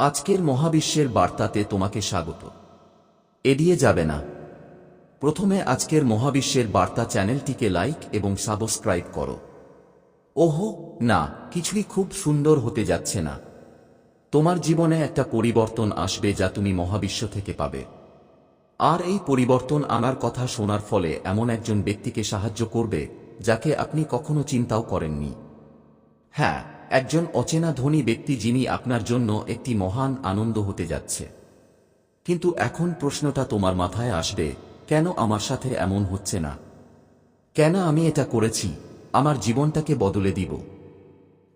আজকের মহাবিশ্বের বার্তাতে তোমাকে স্বাগত। এড়িয়ে যাবে না। প্রথমে আজকের মহাবিশ্বের বার্তা চ্যানেলটিকে লাইক এবং সাবস্ক্রাইব করো। ওহো, না, কিছুই খুব সুন্দর হতে যাচ্ছে না। তোমার জীবনে একটা পরিবর্তন আসবে যা তুমি মহাবিশ্ব থেকে পাবে। আর এই পরিবর্তন আনার কথা শোনার ফলে এমন একজন ব্যক্তিকে সাহায্য করবে যাকে আপনি কখনো চিন্তাও করেননি। হ্যাঁ একজন অচেনা ধনী ব্যক্তি যিনি আপনার জন্য একটি মহান আনন্দ হতে যাচ্ছে। কিন্তু এখন প্রশ্নটা তোমার মাথায় আসবে, কেন আমার সাথে এমন হচ্ছে না? কেন আমি এটা করেছি? আমার জীবনটাকে বদলে দিব।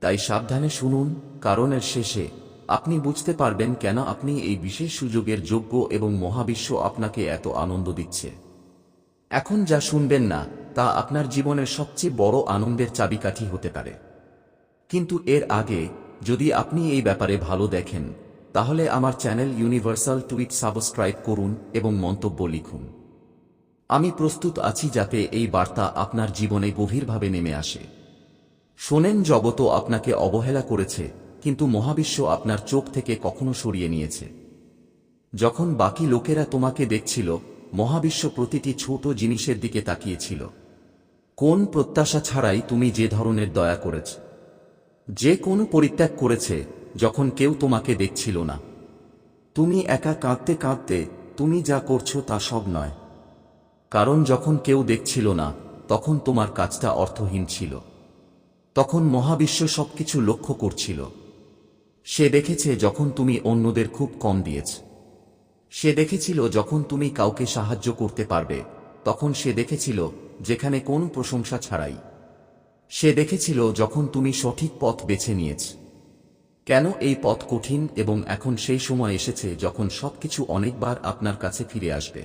তাই সাবধানে শুনুন, কারণের শেষে, আপনি বুঝতে পারবেন কেন আপনি এই বিশেষ সুযোগের যোগ্য এবং মহাবিশ্ব আপনাকে এত আনন্দ দিচ্ছে। এখন যা শুনবেন না, তা আপনার জীবনের সবচেয়ে বড় আনন্দের চাবিকাঠি হতে পারে। কিন্তু এর আগে, যদি আপনি এই ব্যাপারে ভালো দেখেন, তাহলে আমার চ্যানেল ইউনিভার্সাল টুইট সাবস্ক্রাইব করুন এবং মন্তব্য লিখুন। আমি প্রস্তুত আছি যাতে এই বার্তা আপনার জীবনে গভীরভাবে নেমে আসে। শোনেন জগত আপনাকে অবহেলা করেছে, কিন্তু মহাবিশ্ব আপনার চোখ থেকে কখনো সরিয়ে নিয়েছে। যখন বাকি লোকেরা তোমাকে দেখছিল, মহাবিশ্ব প্রতিটি ছোট জিনিসের দিকে তাকিয়েছিল। কোন প্রত্যাশা ছাড়াই তুমি যে ধরনের দয়া করেছ? যে কোনো পরিত্যাগ করেছে, যখন কেউ তোমাকে দেখছিল না। তুমি একা কাঁদতে কাঁদতে, তুমি যা করছ তা সব নয়। কারণ যখন কেউ দেখছিল না, তখন তোমার কাজটা অর্থহীন ছিল। তখন মহাবিশ্ব সবকিছু লক্ষ্য করছিল। সে দেখেছে যখন তুমি অন্যদের খুব কম দিয়েছ। সে দেখেছিল যখন তুমি কাউকে সাহায্য করতে পারবে, তখন সে দেখেছিল, যেখানে কোন প্রশংসা ছাড়াই। সে দেখেছিল যখন তুমি সঠিক পথ বেছে নিয়েছ। কেন এই পথ কঠিন এবং এখন সেই সময় এসেছে যখন সবকিছু অনেকবার আপনার কাছে ফিরে আসবে।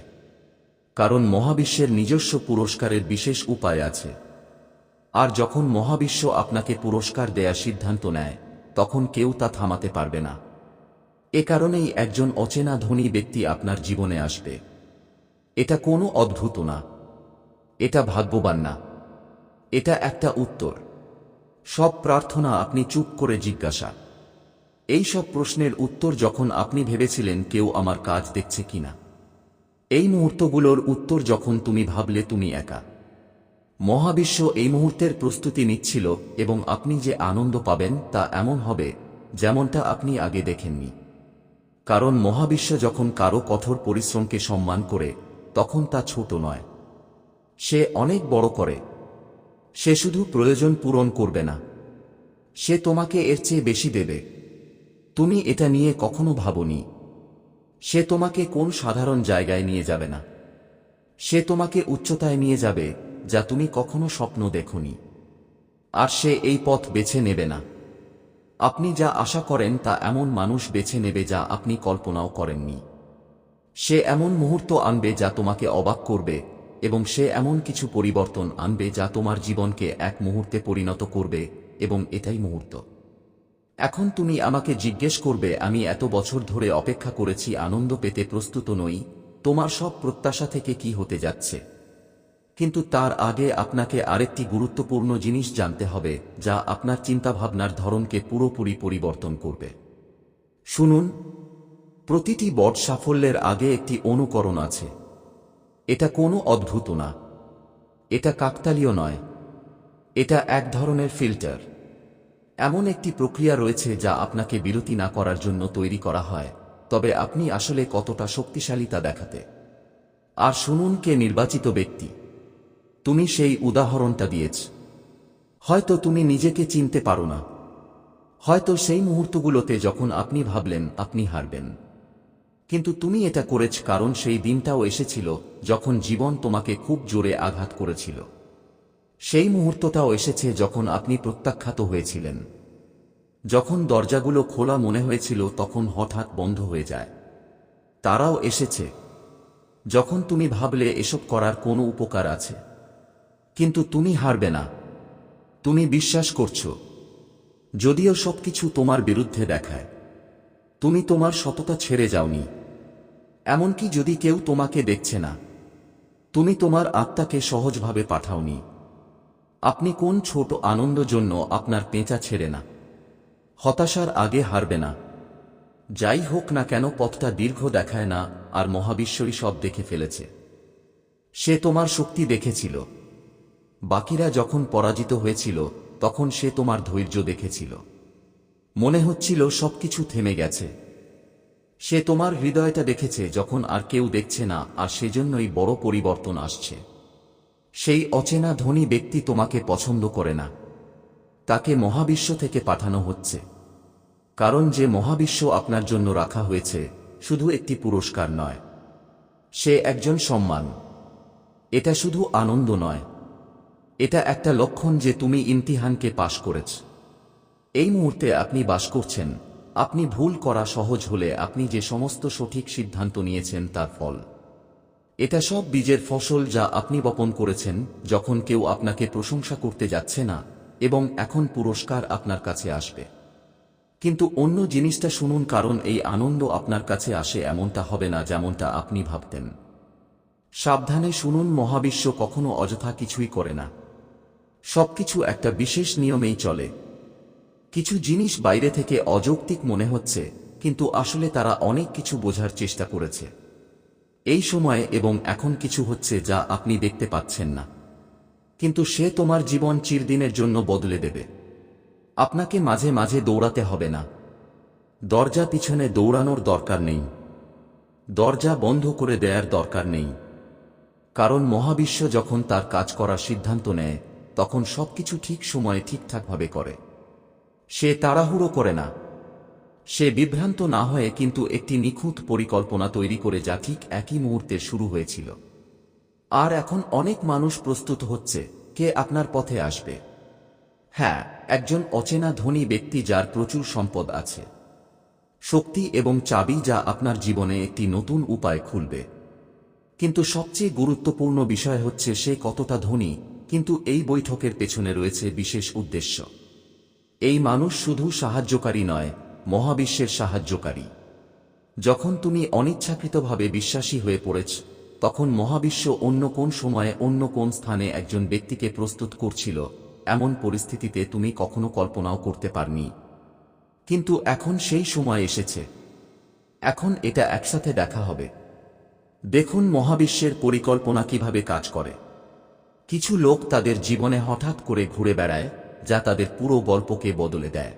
কারণ মহাবিশ্বের নিজস্ব পুরস্কারের বিশেষ উপায় আছে। আর যখন মহাবিশ্ব আপনাকে পুরস্কার দেয়া সিদ্ধান্ত নেয়, তখন কেউ তা থামাতে পারবে না। এ কারণেই একজন অচেনা ধনী ব্যক্তি আপনার জীবনে আসবে। এটা কোনো অদ্ভুত না। এটা ভাগ্যবান না। এটা একটা উত্তর। সব প্রার্থনা আপনি চুপ করে জিজ্ঞাসা। এই সব প্রশ্নের উত্তর যখন আপনি ভেবেছিলেন কেউ আমার কাজ দেখছে কিনা। এই মুহূর্তগুলোর উত্তর যখন তুমি ভাবলে তুমি একা। মহাবিশ্ব এই মুহূর্তের প্রস্তুতি নিচ্ছিল এবং আপনি যে আনন্দ পাবেন তা এমন হবে যেমনটা আপনি আগে দেখেননি। কারণ মহাবিশ্ব যখন কারও কঠোর পরিশ্রমকে সম্মান করে, তখন তা ছোট নয়। সে অনেক বড় করে। সে শুধু প্রয়োজন পূরণ করবে না। সে তোমাকে এর চেয়ে বেশি দেবে। তুমি এটা নিয়ে কখনো ভাবনি। সে তোমাকে কোন সাধারণ জায়গায় নিয়ে যাবে না। সে তোমাকে উচ্চতায় নিয়ে যাবে, যা তুমি কখনো স্বপ্ন দেখনি। আর সে এই পথ বেছে নেবে না। আপনি যা আশা করেন তা এমন মানুষ বেছে নেবে যা আপনি কল্পনাও করেননি। সে এমন মুহূর্ত আনবে যা তোমাকে অবাক করবে এবং সে এমন কিছু পরিবর্তন আনবে যা তোমার জীবনকে এক মুহূর্তে পরিণত করবে এবং এটাই মুহূর্ত। এখন তুমি আমাকে জিজ্ঞেস করবে, আমি এত বছর ধরে অপেক্ষা করেছি, আনন্দ পেতে প্রস্তুত নই, তোমার সব প্রত্যাশা থেকে কি হতে যাচ্ছে? কিন্তু তার আগে আপনাকে আরেকটি গুরুত্বপূর্ণ জিনিস জানতে হবে, যা আপনার চিন্তাভাবনার ধরনকে পুরোপুরি পরিবর্তন করবে। শুনুন, প্রতিটি বট সাফল্যের আগে একটি অনুকরণ আছে। এটা কোনো অদ্ভুত না। এটা কাকতালীয় নয়। এটা এক ধরনের ফিল্টার। এমন একটি প্রক্রিয়া রয়েছে যা আপনাকে বিরতি না করার জন্য তৈরি করা হয়, তবে আপনি আসলে কতটা শক্তিশালী তা দেখাতে। আর শুনুন কে নির্বাচিত ব্যক্তি। তুমি সেই উদাহরণটা দিয়েছ। হয়তো তুমি নিজেকে চিনতে পারো না। হয়তো সেই মুহূর্তগুলোতে যখন আপনি ভাবলেন, আপনি হারবেন। কিন্তু তুমি এটা করেছ কারণ সেই দিনটাও এসেছিল যখন জীবন তোমাকে খুব জোরে আঘাত করেছিল। সেই মুহূর্তটাও এসেছে যখন আপনি প্রত্যাখ্যাত হয়েছিলেন। যখন দরজাগুলো খোলা মনে হয়েছিল তখন হঠাৎ বন্ধ হয়ে যায়। তারাও এসেছে। যখন তুমি ভাবলে এসব করার কোনো উপকার আছে। কিন্তু তুমি হারবে না। তুমি বিশ্বাস করছ। যদিও সবকিছু তোমার বিরুদ্ধে দেখায়। তুমি তোমার সততা ছেড়ে যাওনি। এমনকি যদি কেউ তোমাকে দেখছে না, তুমি তোমার আত্মাকে সহজভাবে পাঠাওনি। আপনি কোন ছোট আনন্দ জন্য আপনার পেঁচা ছেড়ে না, হতাশার আগে হারবে না। যাই হোক না কেন, পথটা দীর্ঘ দেখায় না আর মহাবিশ্বরী সব দেখে ফেলেছে। সে তোমার শক্তি দেখেছিল। বাকিরা যখন পরাজিত হয়েছিল, তখন সে তোমার ধৈর্য দেখেছিল। মনে হচ্ছিল সবকিছু থেমে গেছে। সে তোমার হৃদয়টা দেখেছে যখন আর কেউ দেখছে না, আর সেজন্যই বড় পরিবর্তন আসছে। সেই অচেনা ধনী ব্যক্তি তোমাকে পছন্দ করে না। তাকে মহাবিশ্ব থেকে পাঠানো হচ্ছে। কারণ যে মহাবিশ্ব আপনার জন্য রাখা হয়েছে, শুধু একটি পুরস্কার নয়। সে একজন সম্মান। এটা শুধু আনন্দ নয়। এটা একটা লক্ষণ যে তুমি ইমতিহানকে পাশ করেছ। এই মুহূর্তে আপনি বাস করছেন। আপনি ভুল করা সহজ হলে আপনি যে সমস্ত সঠিক সিদ্ধান্ত নিয়েছেন তার ফল। এটা সব বীজের ফসল যা আপনি বপন করেছেন, যখন কেউ আপনাকে প্রশংসা করতে যাচ্ছে না, এবং এখন পুরস্কার আপনার কাছে আসবে। কিন্তু অন্য জিনিসটা শুনুন, কারণ এই আনন্দ আপনার কাছে আসে এমনটা হবে না যেমনটা আপনি ভাবতেন। সাবধানে শুনুন, মহাবিশ্ব কখনো অযথা কিছুই করে না। সবকিছু একটা বিশেষ নিয়মেই চলে। কিছু জিনিস বাইরে থেকে অযৌক্তিক মনে হচ্ছে, কিন্তু আসলে তারা অনেক কিছু বোঝার চেষ্টা করেছে। এই সময়ে এবং এখন কিছু হচ্ছে যা আপনি দেখতে পাচ্ছেন না। কিন্তু সে তোমার জীবন চিরদিনের জন্য বদলে দেবে। আপনাকে মাঝে মাঝে দৌড়াতে হবে না। দরজা পিছনে দৌড়ানোর দরকার নেই। দরজা বন্ধ করে দেয়ার দরকার নেই। কারণ মহাবিশ্ব যখন তার কাজ করার সিদ্ধান্ত নেয়, তখন সবকিছু ঠিক সময়ে ঠিকঠাকভাবে করে। সে তাড়াহুড়ো করে না। সে বিভ্রান্ত না হয়ে কিন্তু একটি নিখুঁত পরিকল্পনা তৈরি করে যা ঠিক একই মুহূর্তে শুরু হয়েছিল। আর এখন অনেক মানুষ প্রস্তুত হচ্ছে কে আপনার পথে আসবে। হ্যাঁ একজন অচেনা ধনী ব্যক্তি যার প্রচুর সম্পদ আছে। শক্তি এবং চাবি যা আপনার জীবনে একটি নতুন উপায় খুলবে। কিন্তু সবচেয়ে গুরুত্বপূর্ণ বিষয় হচ্ছে সে কতটা ধনী, কিন্তু এই বৈঠকের পেছনে রয়েছে বিশেষ উদ্দেশ্য। এই মানুষ শুধু সাহায্যকারী নয়, মহাবিশ্বের সাহায্যকারী। যখন তুমি অনিচ্ছাকৃতভাবে বিশ্বাসী হয়ে পড়েছ, তখন মহাবিশ্ব অন্য কোন সময়ে অন্য কোন স্থানে একজন ব্যক্তিকে প্রস্তুত করছিল, এমন পরিস্থিতিতে তুমি কখনো কল্পনাও করতে পারনি। কিন্তু এখন সেই সময় এসেছে। এখন এটা একসাথে দেখা হবে। দেখুন মহাবিশ্বের পরিকল্পনা কীভাবে কাজ করে। কিছু লোক তাদের জীবনে হঠাৎ করে ঘুরে বেড়ায় যা তাদের পুরো গল্পকে বদলে দেয়।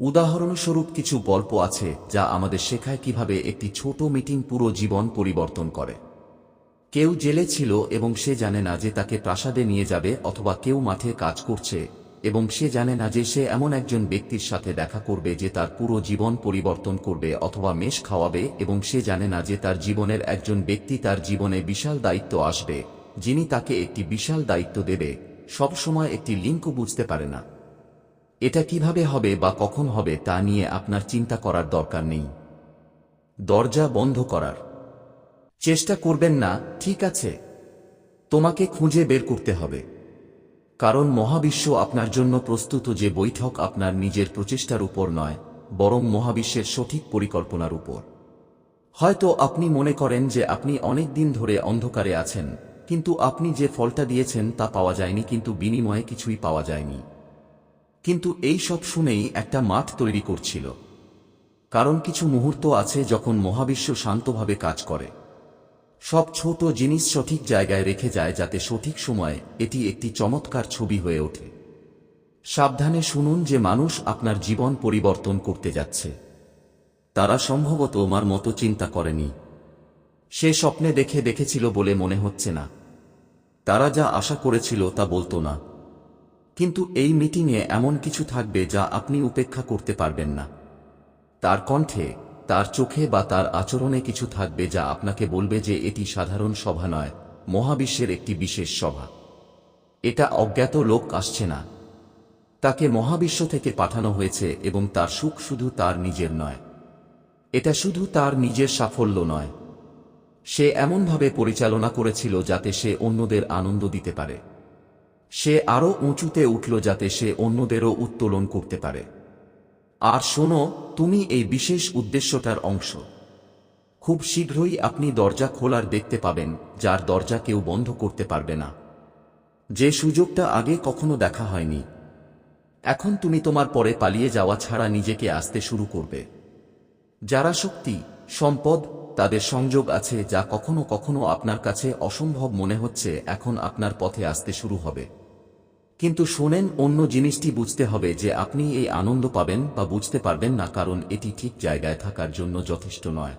উদাহরণস্বরূপ কিছু গল্প আছে যা আমাদের শেখায় কীভাবে একটি ছোট মিটিং পুরো জীবন পরিবর্তন করে। কেউ জেলে ছিল এবং সে জানে না যে তাকে প্রাসাদে নিয়ে যাবে অথবা কেউ মাঠে কাজ করছে এবং সে জানে না যে সে এমন একজন ব্যক্তির সাথে দেখা করবে যে তার পুরো জীবন পরিবর্তন করবে অথবা মেষ খাওয়াবে এবং সে জানে না যে তার জীবনের একজন ব্যক্তি তার জীবনে বিশাল দায়িত্ব আসবে, যিনি তাকে একটি বিশাল দায়িত্ব দেবে। সব সময় একটি লিঙ্ক বুঝতে পারে না। এটা কীভাবে হবে বা কখন হবে তা নিয়ে আপনার চিন্তা করার দরকার নেই। দরজা বন্ধ করার। চেষ্টা করবেন না, ঠিক আছে। তোমাকে খুঁজে বের করতে হবে। কারণ মহাবিশ্ব আপনার জন্য প্রস্তুত যে বৈঠক আপনার নিজের প্রচেষ্টার উপর নয়, বরং মহাবিশ্বের সঠিক পরিকল্পনার উপর। হয়তো আপনি মনে করেন যে আপনি অনেক দিন ধরে অন্ধকারে আছেন। কিন্তু আপনি যে ফলটা দিয়েছেন তা পাওয়া যায়নি, কিন্তু বিনিময়ে কিছুই পাওয়া যায়নি। কিন্তু এই সব শুনেই একটা মাঠ তৈরি করছিল। কারণ কিছু মুহূর্ত আছে যখন মহাবিশ্ব শান্তভাবে কাজ করে। সব ছোট জিনিস সঠিক জায়গায় রেখে যায় যাতে সঠিক সময়ে এটি একটি চমৎকার ছবি হয়ে ওঠে। সাবধানে শুনুন যে মানুষ আপনার জীবন পরিবর্তন করতে যাচ্ছে। তারা সম্ভবত আমার মতো চিন্তা করেনি। সে স্বপ্নে দেখে দেখেছিল বলে মনে হচ্ছে না। তারা যা আশা করেছিল তা বলতো না। কিন্তু এই মিটিংয়ে এমন কিছু থাকবে যা আপনি উপেক্ষা করতে পারবেন না। তার কণ্ঠে, তার চোখে বা তার আচরণে কিছু থাকবে যা আপনাকে বলবে যে এটি সাধারণ সভা নয়, মহাবিশ্বের একটি বিশেষ সভা। এটা অজ্ঞাত লোক আসছে না। তাকে মহাবিশ্ব থেকে পাঠানো হয়েছে এবং তার সুখ শুধু তার নিজের নয়। এটা শুধু তার নিজের সাফল্য নয়। সে এমনভাবে পরিচালনা করেছিল যাতে সে অন্যদের আনন্দ দিতে পারে। সে আরও উঁচুতে উঠল যাতে সে অন্যদেরও উত্তোলন করতে পারে। আর শোনো, তুমি এই বিশেষ উদ্দেশ্যটার অংশ। খুব শীঘ্রই আপনি দরজা খোলার দেখতে পাবেন, যার দরজা কেউ বন্ধ করতে পারবে না। যে সুযোগটা আগে কখনো দেখা হয়নি। এখন তুমি তোমার পরে পালিয়ে যাওয়া ছাড়া নিজেকে আসতে শুরু করবে। যারা শক্তি, সম্পদ তাদের সংযোগ আছে যা কখনো কখনো আপনার কাছে অসম্ভব মনে হচ্ছে এখন আপনার পথে আসতে শুরু হবে। কিন্তু শোনেন, অন্য জিনিসটি বুঝতে হবে যে আপনি এই আনন্দ পাবেন বা বুঝতে পারবেন না, কারণ এটি ঠিক জায়গায় থাকার জন্য যথেষ্ট নয়।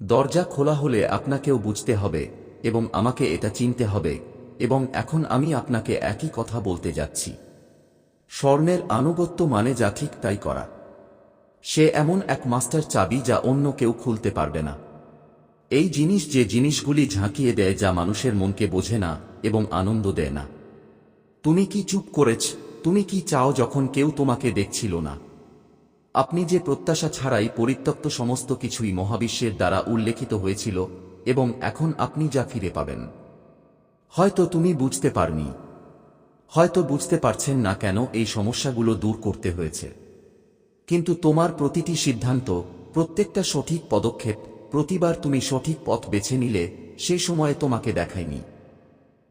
দরজা খোলা হলে আপনাকেও বুঝতে হবে এবং আমাকে এটা চিনতে হবে এবং এখন আমি আপনাকে একই কথা বলতে যাচ্ছি। স্বর্ণের আনুগত্য মানে যা ঠিক তাই করা। সে এমন এক মাস্টার চাবি যা অন্য কেউ খুলতে পারবে না। এই জিনিস যে জিনিসগুলি ঝাঁকিয়ে দেয় যা মানুষের মনকে বোঝে না এবং আনন্দ দেয় না। তুমি কি চুপ করেছ? তুমি কি চাও যখন কেউ তোমাকে দেখছিল না? আপনি যে প্রত্যাশা ছাড়াই পরিত্যক্ত সমস্ত কিছুই মহাবিশ্বের দ্বারা উল্লেখিত হয়েছিল এবং এখন আপনি যা ফিরে পাবেন। হয়তো তুমি বুঝতে পারনি। হয়তো বুঝতে পারছেন না কেন এই সমস্যাগুলো দূর করতে হয়েছে। কিন্তু তোমার প্রতিটি সিদ্ধান্ত, প্রত্যেকটা সঠিক পদক্ষেপ, প্রতিবার তুমি সঠিক পথ বেছে নিলে, সে সময়ে তোমাকে দেখায়নি।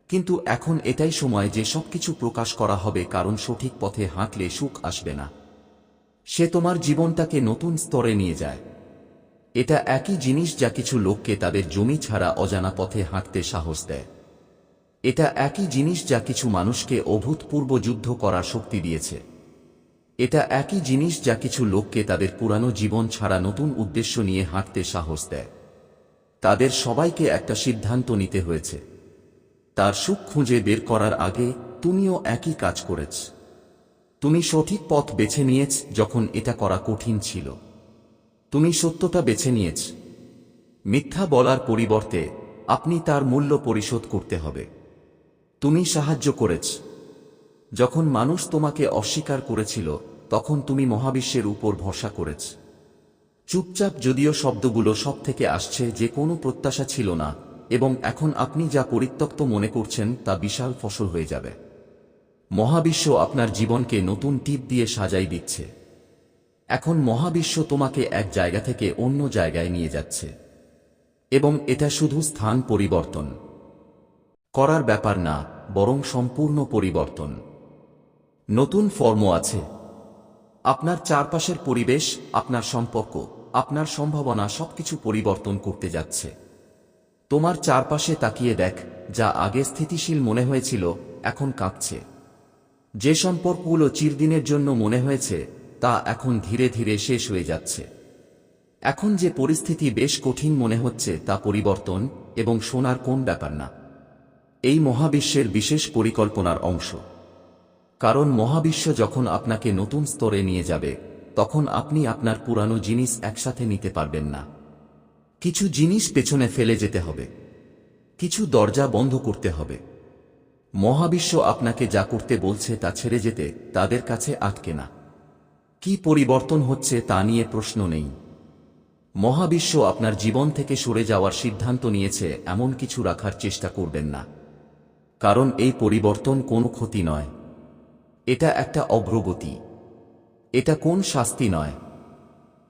কিন্তু এখন এটাই সময় যে সবকিছু প্রকাশ করা হবে কারণ সঠিক পথে হাঁটলে সুখ আসবে না। সে তোমার জীবনটাকে নতুন স্তরে নিয়ে যায়। এটা একই জিনিস যা কিছু লোককে তাদের জমি ছাড়া অজানা পথে হাঁটতে সাহস দেয়। এটা একই জিনিস যা কিছু মানুষকে অভূতপূর্ব যুদ্ধ করার শক্তি দিয়েছে। এটা একই জিনিস যা কিছু লোককে তাদের পুরানো জীবন ছাড়া নতুন উদ্দেশ্য নিয়ে হাঁটতে সাহস দেয়। তাদের সবাইকে একটা সিদ্ধান্ত নিতে হয়েছে। তার সুখ খুঁজে বের করার আগে, তুমিও একই কাজ করেছ। তুমি সঠিক পথ বেছে নিয়েছ যখন এটা করা কঠিন ছিল। তুমি সত্যটা বেছে নিয়েছ। মিথ্যা বলার পরিবর্তে, আপনি তার মূল্য পরিশোধ করতে হবে। তুমি সাহায্য করেছ। যখন মানুষ তোমাকে অস্বীকার করেছিল, তখন তুমি মহাবিশ্বের উপর ভরসা করেছ। চুপচাপ যদিও শব্দগুলো সব থেকে আসছে যে কোনো প্রত্যাশা ছিল না, এবং এখন আপনি যা পরিত্যক্ত মনে করছেন তা বিশাল ফসল হয়ে যাবে। মহাবিশ্ব আপনার জীবনকে নতুন টিপ দিয়ে সাজাই দিচ্ছে। এখন মহাবিশ্ব তোমাকে এক জায়গা থেকে অন্য জায়গায় নিয়ে যাচ্ছে। এবং এটা শুধু স্থান পরিবর্তন। করার ব্যাপার না, বরং সম্পূর্ণ পরিবর্তন। নতুন ফর্ম আছে। আপনার চারপাশের পরিবেশ, আপনার সম্পর্ক, আপনার সম্ভাবনা সবকিছু পরিবর্তন করতে যাচ্ছে। তোমার চারপাশে তাকিয়ে দেখ, যা আগে স্থিতিশীল মনে হয়েছিল, এখন কাঁপছে। যে সম্পর্কগুলো চিরদিনের জন্য মনে হয়েছে, তা এখন ধীরে ধীরে শেষ হয়ে যাচ্ছে। এখন যে পরিস্থিতি বেশ কঠিন মনে হচ্ছে, তা পরিবর্তন এবং শোনার কোন ব্যাপার না। এই মহাবিশ্বের বিশেষ পরিকল্পনার অংশ। কারণ মহাবিশ্ব যখন আপনাকে নতুন স্তরে নিয়ে যাবে, তখন আপনি আপনার পুরানো জিনিস একসাথে নিতে পারবেন না। কিছু জিনিস পেছনে ফেলে যেতে হবে। কিছু দরজা বন্ধ করতে হবে। মহাবিশ্ব আপনাকে যা করতে বলছে তা ছেড়ে যেতে তাদের কাছে আটকে না। কি পরিবর্তন হচ্ছে তা নিয়ে প্রশ্ন নেই। মহাবিশ্ব আপনার জীবন থেকে সরে যাওয়ার সিদ্ধান্ত নিয়েছে, এমন কিছু রাখার চেষ্টা করবেন না। কারণ এই পরিবর্তন কোনো ক্ষতি নয়। এটা একটা অগ্রগতি। এটা কোন শাস্তি নয়।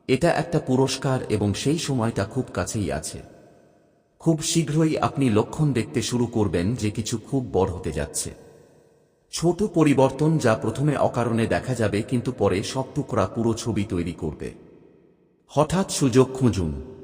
এটা একটা পুরস্কার এবং সেই সময়টা খুব কাছেই আছে। খুব শীঘ্রই আপনি লক্ষণ দেখতে শুরু করবেন যে কিছু খুব বড় হতে যাচ্ছে। ছোট পরিবর্তন যা প্রথমে অকারণে দেখা যাবে কিন্তু পরে সব টুকরা পুরো ছবি তৈরি করবে। হঠাৎ সুযোগ খুঁজুন।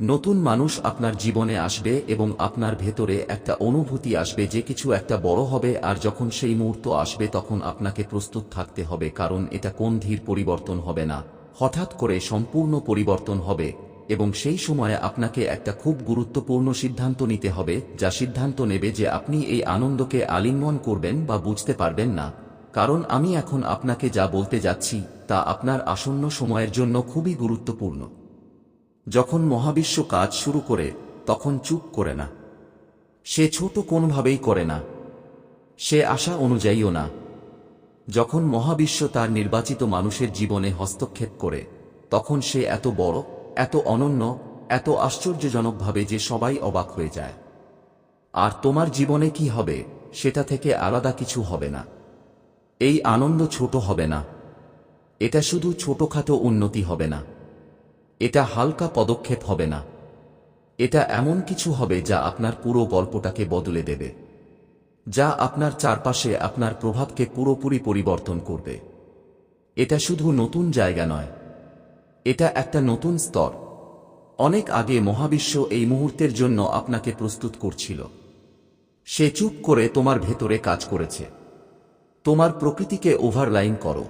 নতুন মানুষ আপনার জীবনে আসবে এবং আপনার ভেতরে একটা অনুভূতি আসবে যে কিছু একটা বড় হবে আর যখন সেই মুহূর্ত আসবে তখন আপনাকে প্রস্তুত থাকতে হবে কারণ এটা কোন ধীর পরিবর্তন হবে না। হঠাৎ করে সম্পূর্ণ পরিবর্তন হবে এবং সেই সময়ে আপনাকে একটা খুব গুরুত্বপূর্ণ সিদ্ধান্ত নিতে হবে যা সিদ্ধান্ত নেবে যে আপনি এই আনন্দকে আলিঙ্গন করবেন বা বুঝতে পারবেন না। কারণ আমি এখন আপনাকে যা বলতে যাচ্ছি তা আপনার আসন্ন সময়ের জন্য খুবই গুরুত্বপূর্ণ। যখন মহাবিশ্ব কাজ শুরু করে, তখন চুপ করে না। সে ছোট কোনোভাবেই করে না। সে আশা অনুযায়ীও না। যখন মহাবিশ্ব তার নির্বাচিত মানুষের জীবনে হস্তক্ষেপ করে, তখন সে এত বড়, এত অনন্য, এত আশ্চর্যজনকভাবে যে সবাই অবাক হয়ে যায়। আর তোমার জীবনে কি হবে, সেটা থেকে আলাদা কিছু হবে না। এই আনন্দ ছোট হবে না। এটা শুধু ছোটখাটো উন্নতি হবে না। এটা হালকা পদক্ষেপ হবে না। এটা এমন কিছু হবে যা আপনার পুরো গল্পটাকে বদলে দেবে। যা আপনার চারপাশে আপনার প্রভাবকে পুরোপুরি পরিবর্তন করবে। এটা শুধু নতুন জায়গা নয়। এটা একটা নতুন স্তর। অনেক আগে মহাবিশ্ব এই মুহূর্তের জন্য আপনাকে প্রস্তুত করছিল। সে চুপ করে তোমার ভেতরে কাজ করেছে। তোমার প্রকৃতিকে ওভারলাইন করো।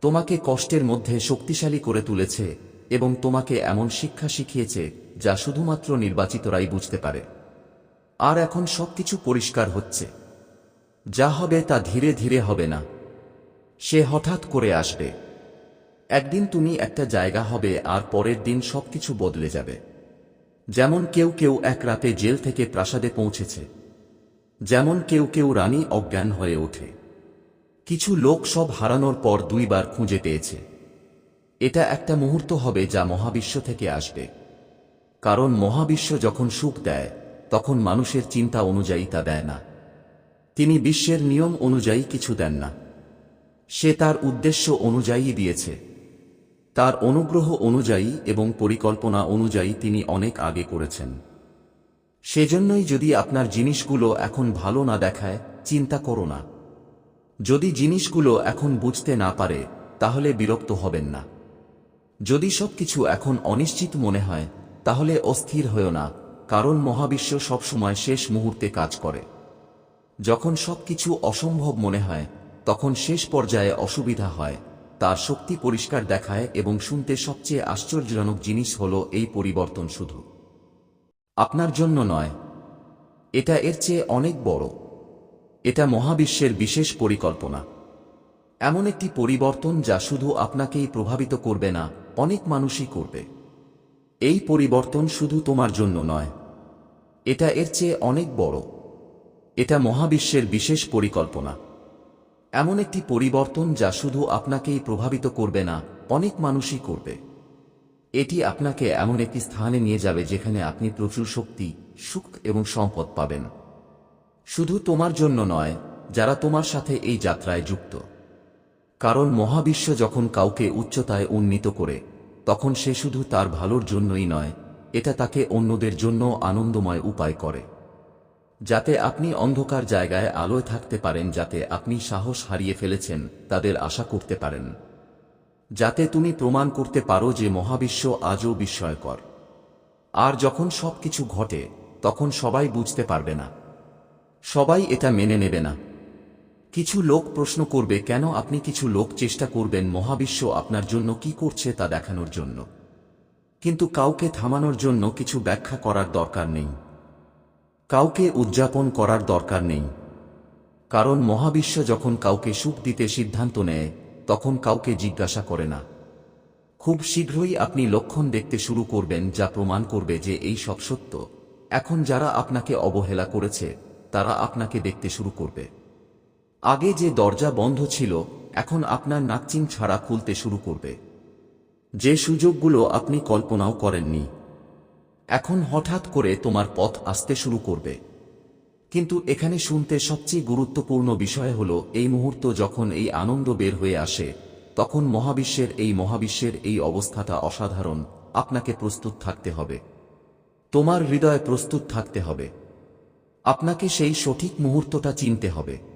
তোমাকে কষ্টের মধ্যে শক্তিশালী করে তুলেছে। এবং তোমাকে এমন শিক্ষা শিখিয়েছে, যা শুধুমাত্র নির্বাচিতরাই বুঝতে পারে। আর এখন সবকিছু পরিষ্কার হচ্ছে। যা হবে তা ধীরে ধীরে হবে না। সে হঠাৎ করে আসবে। একদিন তুমি একটা জায়গা হবে, আর পরের দিন সবকিছু বদলে যাবে। যেমন কেউ কেউ এক রাতে জেল থেকে প্রাসাদে পৌঁছেছে। যেমন কেউ কেউ রানী অজ্ঞান হয়ে ওঠে। কিছু লোক সব হারানোর পর দুইবার খুঁজে পেয়েছে। এটা একটা মুহূর্ত হবে যা মহাবিশ্ব থেকে আসবে। কারণ মহাবিশ্ব যখন সুখ দেয়, তখন মানুষের চিন্তা অনুযায়ী তা দেয় না। তিনি বিশ্বের নিয়ম অনুযায়ী কিছু দেন না। সে তার উদ্দেশ্য অনুযায়ী দিয়েছে। তার অনুগ্রহ অনুযায়ী এবং পরিকল্পনা অনুযায়ী তিনি অনেক আগে করেছেন। সেজন্যই যদি আপনার জিনিসগুলো এখন ভালো না দেখায়, চিন্তা করো না। যদি জিনিসগুলো এখন বুঝতে না পারে, তাহলে বিরক্ত হবেন না। যদি সবকিছু এখন অনিশ্চিত মনে হয়, তাহলে অস্থির হয়েও না, কারণ মহাবিশ্ব সবসময় শেষ মুহূর্তে কাজ করে। যখন সবকিছু অসম্ভব মনে হয়, তখন শেষ পর্যায়ে অসুবিধা হয়, তার শক্তি পরিষ্কার দেখায় এবং শুনতে সবচেয়ে আশ্চর্যজনক জিনিস হল এই পরিবর্তন শুধু। আপনার জন্য নয়, এটা এর চেয়ে অনেক বড়। এটা মহাবিশ্বের বিশেষ পরিকল্পনা। এমন একটি পরিবর্তন যা শুধু আপনাকেই প্রভাবিত করবে না অনেক মানুষই করবে। এই পরিবর্তন শুধু তোমার জন্য নয়। এটা এর চেয়ে অনেক বড়। এটা মহাবিশ্বের বিশেষ পরিকল্পনা। এমন একটি পরিবর্তন যা শুধু আপনাকেই প্রভাবিত করবে না, অনেক মানুষই করবে। এটি আপনাকে এমন একটি স্থানে নিয়ে যাবে যেখানে আপনি প্রচুর শক্তি, সুখ এবং সম্পদ পাবেন। শুধু তোমার জন্য নয়, যারা তোমার সাথে এই যাত্রায় যুক্ত। কারণ মহাবিশ্ব যখন কাউকে উচ্চতায় উন্নীত করে, তখন সে শুধু তার ভালোর জন্যই নয়, এটা তাকে অন্যদের জন্য আনন্দময় উপায় করে। যাতে আপনি অন্ধকার জায়গায় আলোয় থাকতে পারেন, যাতে আপনি সাহস হারিয়ে ফেলেছেন, তাদের আশা করতে পারেন। যাতে তুমি প্রমাণ করতে পারো যে মহাবিশ্ব আজও বিস্ময়কর। আর যখন সবকিছু ঘটে, তখন সবাই বুঝতে পারবে না। সবাই এটা মেনে নেবে না। কিছু লোক প্রশ্ন করবে, কেন আপনি কিছু লোক চেষ্টা করবেন মহাবিশ্ব আপনার জন্য কি করছে তা দেখানোর জন্য? কিন্তু কাউকে থামানোর জন্য কিছু ব্যাখ্যা করার দরকার নেই। কাউকে উদযাপন করার দরকার নেই। কারণ মহাবিশ্ব যখন কাউকে সুখ দিতে সিদ্ধান্ত নেয়, তখন কাউকে জিজ্ঞাসা করে না। খুব শীঘ্রই আপনি লক্ষণ দেখতে শুরু করবেন, যা প্রমাণ করবে যে এই সব সত্য। এখন যারা আপনাকে অবহেলা করেছে, তারা আপনাকে দেখতে শুরু করবে। আগে যে দরজা বন্ধ ছিল, এখন আপনার নাকচিন ছাড়া খুলতে শুরু করবে। যে সুযোগগুলো আপনি কল্পনাও করেননি। এখন হঠাৎ করে তোমার পথ আসতে শুরু করবে। কিন্তু এখানে শুনতে সবচেয়ে গুরুত্বপূর্ণ বিষয় হল, এই মুহূর্ত যখন এই আনন্দ বের হয়ে আসে, তখন মহাবিশ্বের এই মহাবিশ্বের এই অবস্থাটা অসাধারণ, আপনাকে প্রস্তুত থাকতে হবে। তোমার হৃদয় প্রস্তুত থাকতে হবে। আপনাকে সেই সঠিক মুহূর্তটা চিনতে হবে।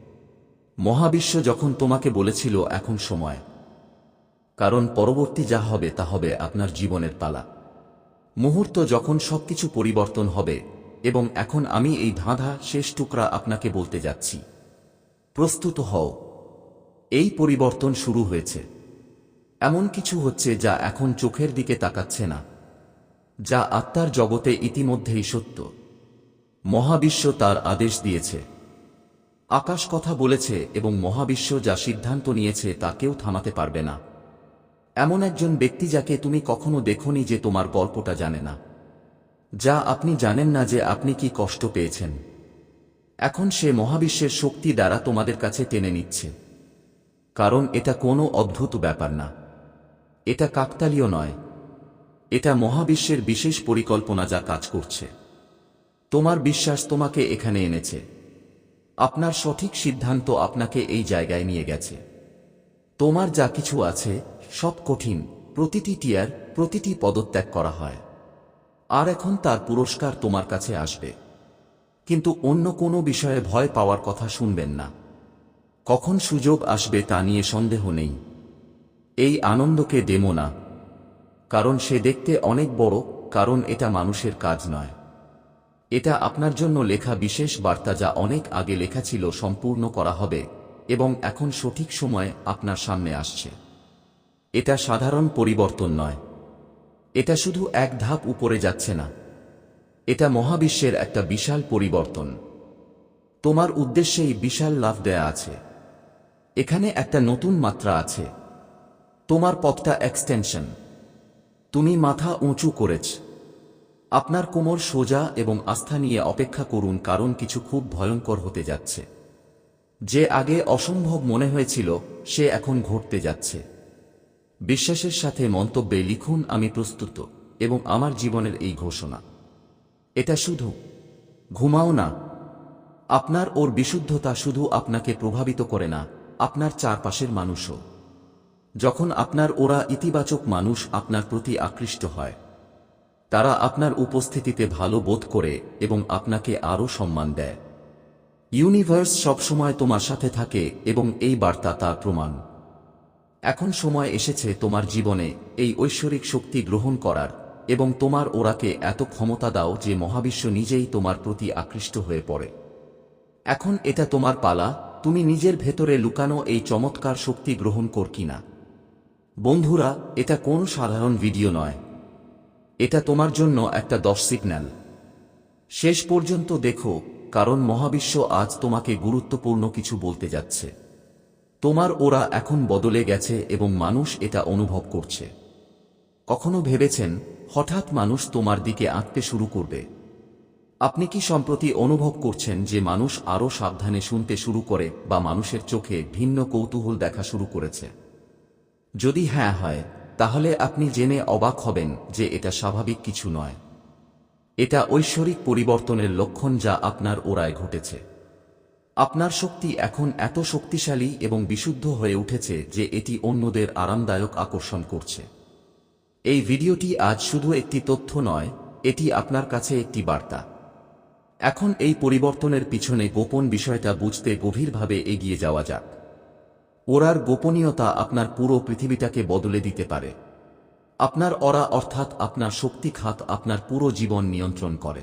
মহাবিশ্ব যখন তোমাকে বলেছিল, এখন সময়। কারণ পরবর্তী যা হবে, তা হবে আপনার জীবনের পালা। মুহূর্ত যখন সবকিছু পরিবর্তন হবে, এবং এখন আমি এই ধাঁধা শেষ টুকরা আপনাকে বলতে যাচ্ছি। প্রস্তুত হও। এই পরিবর্তন শুরু হয়েছে। এমন কিছু হচ্ছে যা এখন চোখের দিকে তাকাচ্ছে না, যা আত্মার জগতে ইতিমধ্যেই সত্য। মহাবিশ্ব তার আদেশ দিয়েছে। আকাশ কথা বলেছে এবং মহাবিশ্ব যা সিদ্ধান্ত নিয়েছে তা কেউ থামাতে পারবে না। এমন একজন ব্যক্তি যাকে তুমি কখনো দেখনি যে তোমার গল্পটা জানে না। যা আপনি জানেন না যে আপনি কি কষ্ট পেয়েছেন। এখন সে মহাবিশ্বের শক্তি দ্বারা তোমাদের কাছে টেনে নিচ্ছে। কারণ এটা কোনো অদ্ভুত ব্যাপার না। এটা কাকতালীয় নয়। এটা মহাবিশ্বের বিশেষ পরিকল্পনা যা কাজ করছে। তোমার বিশ্বাস তোমাকে এখানে এনেছে। আপনার সঠিক সিদ্ধান্ত আপনাকে এই জায়গায় নিয়ে গেছে। তোমার যা কিছু আছে, সব কঠিন, প্রতিটি টিয়ার, প্রতিটি পদত্যাগ করা হয়। আর এখন তার পুরস্কার তোমার কাছে আসবে। কিন্তু অন্য কোনো বিষয়ে ভয় পাওয়ার কথা শুনবেন না। কখন সুযোগ আসবে তা নিয়ে সন্দেহ নেই। এই আনন্দকে দেমো না। কারণ সে দেখতে অনেক বড়, কারণ এটা মানুষের কাজ নয়। এটা আপনার জন্য লেখা বিশেষ বার্তা যা অনেক আগে লেখা ছিল সম্পূর্ণ করা হবে, এবং এখন সঠিক সময়ে আপনার সামনে আসছে। এটা সাধারণ পরিবর্তন নয়। এটা শুধু এক ধাপ উপরে যাচ্ছে না। এটা মহাবিশ্বের একটা বিশাল পরিবর্তন। তোমার উদ্দেশ্যেই বিশাল লাভ দেয়া আছে। এখানে একটা নতুন মাত্রা আছে। তোমার পথটা এক্সটেনশন তুমি মাথা উঁচু করেছ। আপনার কোমর সোজা এবং আস্থা নিয়ে অপেক্ষা করুন কারণ কিছু খুব ভয়ঙ্কর হতে যাচ্ছে। যে আগে অসম্ভব মনে হয়েছিল, সে এখন ঘটতে যাচ্ছে। বিশ্বাসের সাথে মন্তব্যে লিখুন, আমি প্রস্তুত এবং আমার জীবনের এই ঘোষণা। এটা শুধু ঘুমাও না। আপনার ওর বিশুদ্ধতা শুধু আপনাকে প্রভাবিত করে না, আপনার চারপাশের মানুষও। যখন আপনার ওরা ইতিবাচক মানুষ, আপনার প্রতি আকৃষ্ট হয়। তারা আপনার উপস্থিতিতে ভালো বোধ করে এবং আপনাকে আরও সম্মান দেয়। ইউনিভার্স সবসময় তোমার সাথে থাকে এবং এই বার্তা তার প্রমাণ। এখন সময় এসেছে তোমার জীবনে এই ঐশ্বরিক শক্তি গ্রহণ করার এবং তোমার ওরাকে এত ক্ষমতা দাও যে মহাবিশ্ব নিজেই তোমার প্রতি আকৃষ্ট হয়ে পড়ে। এখন এটা তোমার পালা, তুমি নিজের ভেতরে লুকানো এই চমৎকার শক্তি গ্রহণ কর কিনা। বন্ধুরা, এটা কোন সাধারণ ভিডিও নয়। এটা তোমার জন্য একটা দশ সিগন্যাল। শেষ পর্যন্ত দেখো, কারণ মহাবিশ্ব আজ তোমাকে গুরুত্বপূর্ণ কিছু বলতে যাচ্ছে। তোমার ওরা এখন বদলে গেছে এবং মানুষ এটা অনুভব করছে। কখনো ভেবেছেন, হঠাৎ মানুষ তোমার দিকে আঁকতে শুরু করবে। আপনি কি সম্প্রতি অনুভব করছেন যে মানুষ আরও সাবধানে শুনতে শুরু করে বা মানুষের চোখে ভিন্ন কৌতূহল দেখা শুরু করেছে? যদি হ্যাঁ হয় তাহলে আপনি জেনে অবাক হবেন যে এটা স্বাভাবিক কিছু নয়। এটা ঐশ্বরিক পরিবর্তনের লক্ষণ যা আপনার ওরায় ঘটেছে। আপনার শক্তি এখন এত শক্তিশালী এবং বিশুদ্ধ হয়ে উঠেছে যে এটি অন্যদের আরামদায়ক আকর্ষণ করছে। এই ভিডিওটি আজ শুধু একটি তথ্য নয়, এটি আপনার কাছে একটি বার্তা। এখন এই পরিবর্তনের পিছনে গোপন বিষয়টা বুঝতে গভীরভাবে এগিয়ে যাওয়া যাক। ওরার গোপনীয়তা আপনার পুরো পৃথিবীটাকে বদলে দিতে পারে। আপনার অরা অর্থাৎ আপনার শক্তি খাত আপনার পুরো জীবন নিয়ন্ত্রণ করে।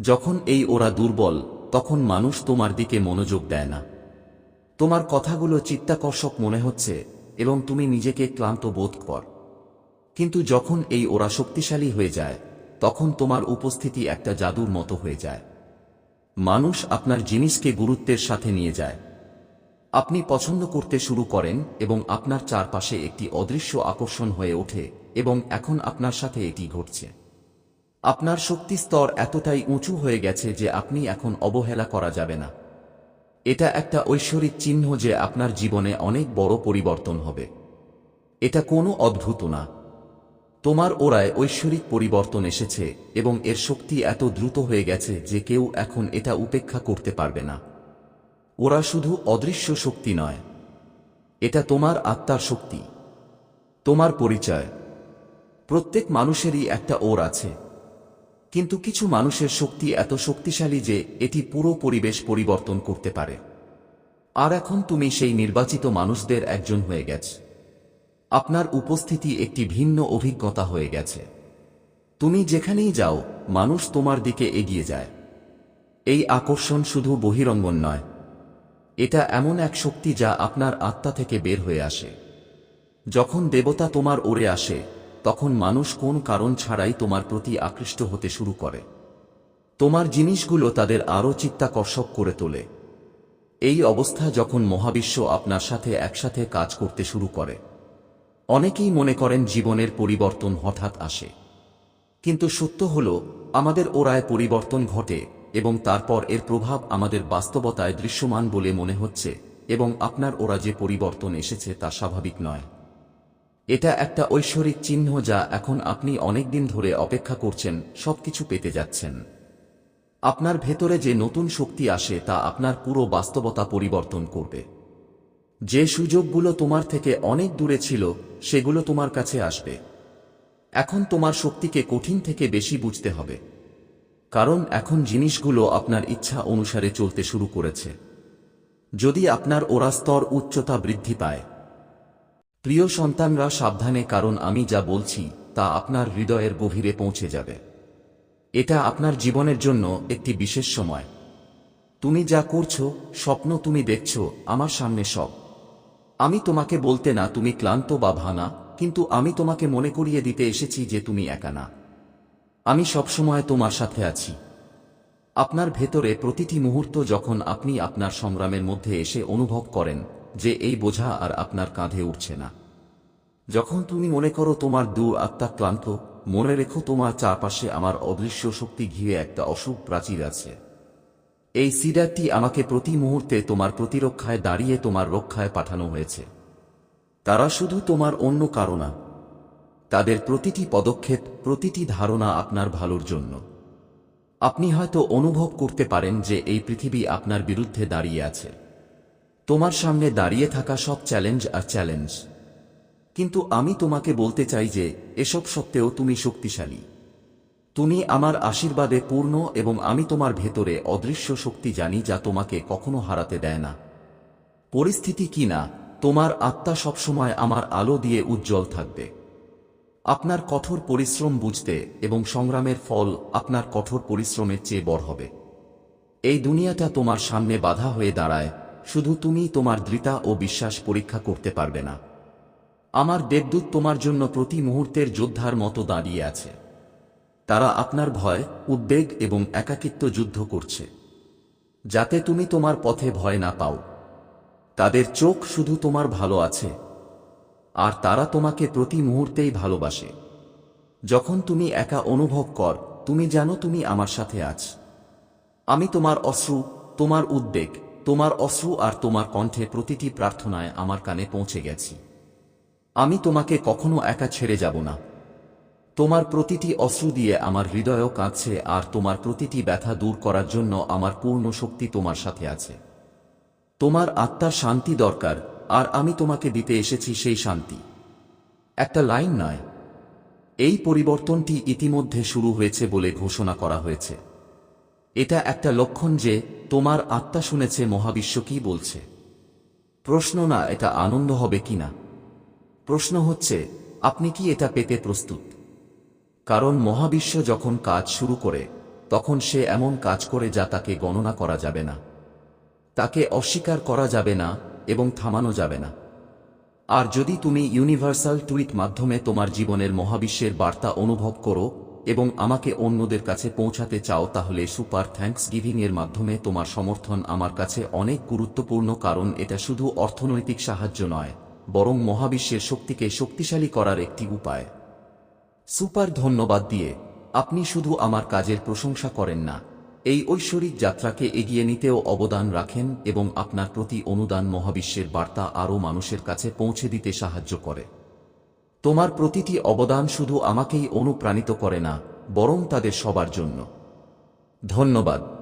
যখন এই ওরা দুর্বল, তখন মানুষ তোমার দিকে মনোযোগ দেয় না। তোমার কথাগুলো চিত্তাকর্ষক মনে হচ্ছে এবং তুমি নিজেকে ক্লান্ত বোধ কর। কিন্তু যখন এই ওরা শক্তিশালী হয়ে যায়, তখন তোমার উপস্থিতি একটা জাদুর মতো হয়ে যায়। মানুষ আপনার জিনিসকে গুরুত্বের সাথে নিয়ে যায়। আপনি পছন্দ করতে শুরু করেন এবং আপনার চারপাশে একটি অদৃশ্য আকর্ষণ হয়ে ওঠে এবং এখন আপনার সাথে এটি ঘটছে। আপনার শক্তি স্তর এতটাই উঁচু হয়ে গেছে যে আপনি এখন অবহেলা করা যাবে না। এটা একটা ঐশ্বরিক চিহ্ন যে আপনার জীবনে অনেক বড় পরিবর্তন হবে। এটা কোনো অদ্ভুত না। তোমার ওরায় ঐশ্বরিক পরিবর্তন এসেছে এবং এর শক্তি এত দ্রুত হয়ে গেছে যে কেউ এখন এটা উপেক্ষা করতে পারবে না। ওরা শুধু অদৃশ্য শক্তি নয়। এটা তোমার আত্মার শক্তি। তোমার পরিচয়। প্রত্যেক মানুষেরই একটা ওর আছে। কিন্তু কিছু মানুষের শক্তি এত শক্তিশালী যে এটি পুরো পরিবেশ পরিবর্তন করতে পারে। আর এখন তুমি সেই নির্বাচিত মানুষদের একজন হয়ে গেছ। আপনার উপস্থিতি একটি ভিন্ন অভিজ্ঞতা হয়ে গেছে। তুমি যেখানেই যাও, মানুষ তোমার দিকে এগিয়ে যায়। এই আকর্ষণ শুধু বহিরঙ্গন নয় এটা এমন এক শক্তি যা আপনার আত্মা থেকে বের হয়ে আসে। যখন দেবতা তোমার ওরে আসে, তখন মানুষ কোন কারণ ছাড়াই তোমার প্রতি আকৃষ্ট হতে শুরু করে। তোমার জিনিসগুলো তাদের আরও চিত্তাকর্ষক করে তোলে। এই অবস্থা যখন মহাবিশ্ব আপনার সাথে একসাথে কাজ করতে শুরু করে। অনেকেই মনে করেন জীবনের পরিবর্তন হঠাৎ আসে। কিন্তু সত্য হল, আমাদের ওরায় পরিবর্তন ঘটে এবং তারপর এর প্রভাব আমাদের বাস্তবতায় দৃশ্যমান বলে মনে হচ্ছে, এবং আপনার ওরা যে পরিবর্তন এসেছে তা স্বাভাবিক নয়। এটা একটা ঐশ্বরিক চিহ্ন যা এখন আপনি অনেকদিন ধরে অপেক্ষা করছেন, সবকিছু পেতে যাচ্ছেন। আপনার ভেতরে যে নতুন শক্তি আসে তা আপনার পুরো বাস্তবতা পরিবর্তন করবে। যে সুযোগগুলো তোমার থেকে অনেক দূরে ছিল, সেগুলো তোমার কাছে আসবে। এখন তোমার শক্তিকে কঠিন থেকে বেশি বুঝতে হবে। কারণ এখন জিনিসগুলো আপনার ইচ্ছা অনুসারে চলতে শুরু করেছে। যদি আপনার ওরা স্তর উচ্চতা বৃদ্ধি পায়। প্রিয় সন্তানরা, সাবধানে, কারণ আমি যা বলছি, তা আপনার হৃদয়ের গভীরে পৌঁছে যাবে। এটা আপনার জীবনের জন্য একটি বিশেষ সময়। তুমি যা করছ, স্বপ্ন তুমি দেখছ, আমার সামনে সব। আমি তোমাকে বলতে না তুমি ক্লান্ত বা ভানা কিন্তু আমি তোমাকে মনে করিয়ে দিতে এসেছি যে তুমি একা না। আমি সবসময় তোমার সাথে আছি। আপনার ভেতরে প্রতিটি মুহূর্ত যখন আপনি আপনার সংগ্রামের মধ্যে এসে অনুভব করেন যে এই বোঝা আর আপনার কাঁধে উঠছে না। যখন তুমি মনে করো তোমার দু আত্মা ক্লান্ত, মনে রেখো তোমার চারপাশে আমার অদৃশ্য শক্তি ঘিরে একটা অসুখ প্রাচীর আছে। এই সিডারটি আমাকে প্রতি মুহূর্তে তোমার প্রতিরক্ষায় দাঁড়িয়ে তোমার রক্ষায় পাঠানো হয়েছে। তারা শুধু তোমার অন্য কারও না তাদের প্রতিটি পদক্ষেপ, প্রতিটি ধারণা আপনার ভালোর জন্য। আপনি হয়তো অনুভব করতে পারেন যে এই পৃথিবী আপনার বিরুদ্ধে দাঁড়িয়ে আছে। তোমার সামনে দাঁড়িয়ে থাকা সব চ্যালেঞ্জ আর চ্যালেঞ্জ। কিন্তু আমি তোমাকে বলতে চাই যে, এসব সত্ত্বেও তুমি শক্তিশালী। তুমি আমার আশীর্বাদে পূর্ণ এবং আমি তোমার ভেতরে অদৃশ্য শক্তি জানি যা তোমাকে কখনো হারাতে দেয় না। পরিস্থিতি কি না, তোমার আত্মা সবসময় আমার আলো দিয়ে উজ্জ্বল থাকবে। আপনার কঠোর পরিশ্রম বুঝতে এবং সংগ্রামের ফল আপনার কঠোর পরিশ্রমের চেয়ে বড় হবে। এই দুনিয়াটা তোমার সামনে বাধা হয়ে দাঁড়ায়, শুধু তুমি তোমার দৃতা ও বিশ্বাস পরীক্ষা করতে পারবে না। আমার দেবদূত তোমার জন্য প্রতি মুহূর্তের যোদ্ধার মতো দাঁড়িয়ে আছে। তারা আপনার ভয়, উদ্বেগ এবং একাকিত্ব যুদ্ধ করছে। যাতে তুমি তোমার পথে ভয় না পাও। তাদের চোখ শুধু তোমার ভালো আছে। আর তারা তোমাকে প্রতি মুহূর্তেই ভালোবাসে। যখন তুমি একা অনুভব কর, তুমি জানো তুমি আমার সাথে আছ। আমি তোমার অশ্রু, তোমার উদ্বেগ, তোমার অশ্রু আর তোমার কণ্ঠে প্রতিটি প্রার্থনায় আমার কানে পৌঁছে গেছি। আমি তোমাকে কখনো একা ছেড়ে যাব না। তোমার প্রতিটি অশ্রু দিয়ে আমার হৃদয়ও কাঁদছে আর তোমার প্রতিটি ব্যথা দূর করার জন্য আমার পূর্ণ শক্তি তোমার সাথে আছে। তোমার আত্মার শান্তি দরকার আর আমি তোমাকে দিতে এসেছি সেই শান্তি। একটা লাইন নয়। এই পরিবর্তনটি ইতিমধ্যে শুরু হয়েছে বলে ঘোষণা করা হয়েছে। এটা একটা লক্ষণ যে তোমার আত্মা শুনেছে মহাবিশ্ব কি বলছে। প্রশ্ন না, এটা আনন্দ হবে কিনা প্রশ্ন হচ্ছে, আপনি কি এটা পেতে প্রস্তুত? কারণ মহাবিশ্ব যখন কাজ শুরু করে, তখন সে এমন কাজ করে যা তাকে গণনা করা যাবে না। তাকে অস্বীকার করা যাবে না এবং থামানো যাবে না। আর যদি তুমি ইউনিভার্সাল টুইট মাধ্যমে তোমার জীবনের মহাবিশ্বের বার্তা অনুভব করো এবং আমাকে অন্যদের কাছে পৌঁছাতে চাও, তাহলে সুপার থ্যাঙ্কস গিভিং এর মাধ্যমে তোমার সমর্থন আমার কাছে অনেক গুরুত্বপূর্ণ, কারণ এটা শুধু অর্থনৈতিক সাহায্য নয়, বরং মহাবিশ্বের শক্তিকে শক্তিশালী করার একটি উপায়। সুপার ধন্যবাদ দিয়ে, আপনি শুধু আমার কাজের প্রশংসা করেন না এই ঐশ্বরিক যাত্রাকে এগিয়ে নিতেও অবদান রাখেন এবং আপনার প্রতি অনুদান মহাবিশ্বের বার্তা আরও মানুষের কাছে পৌঁছে দিতে সাহায্য করে। তোমার প্রতিটি অবদান শুধু আমাকেই অনুপ্রাণিত করে না, বরং তাদের সবার জন্য। ধন্যবাদ।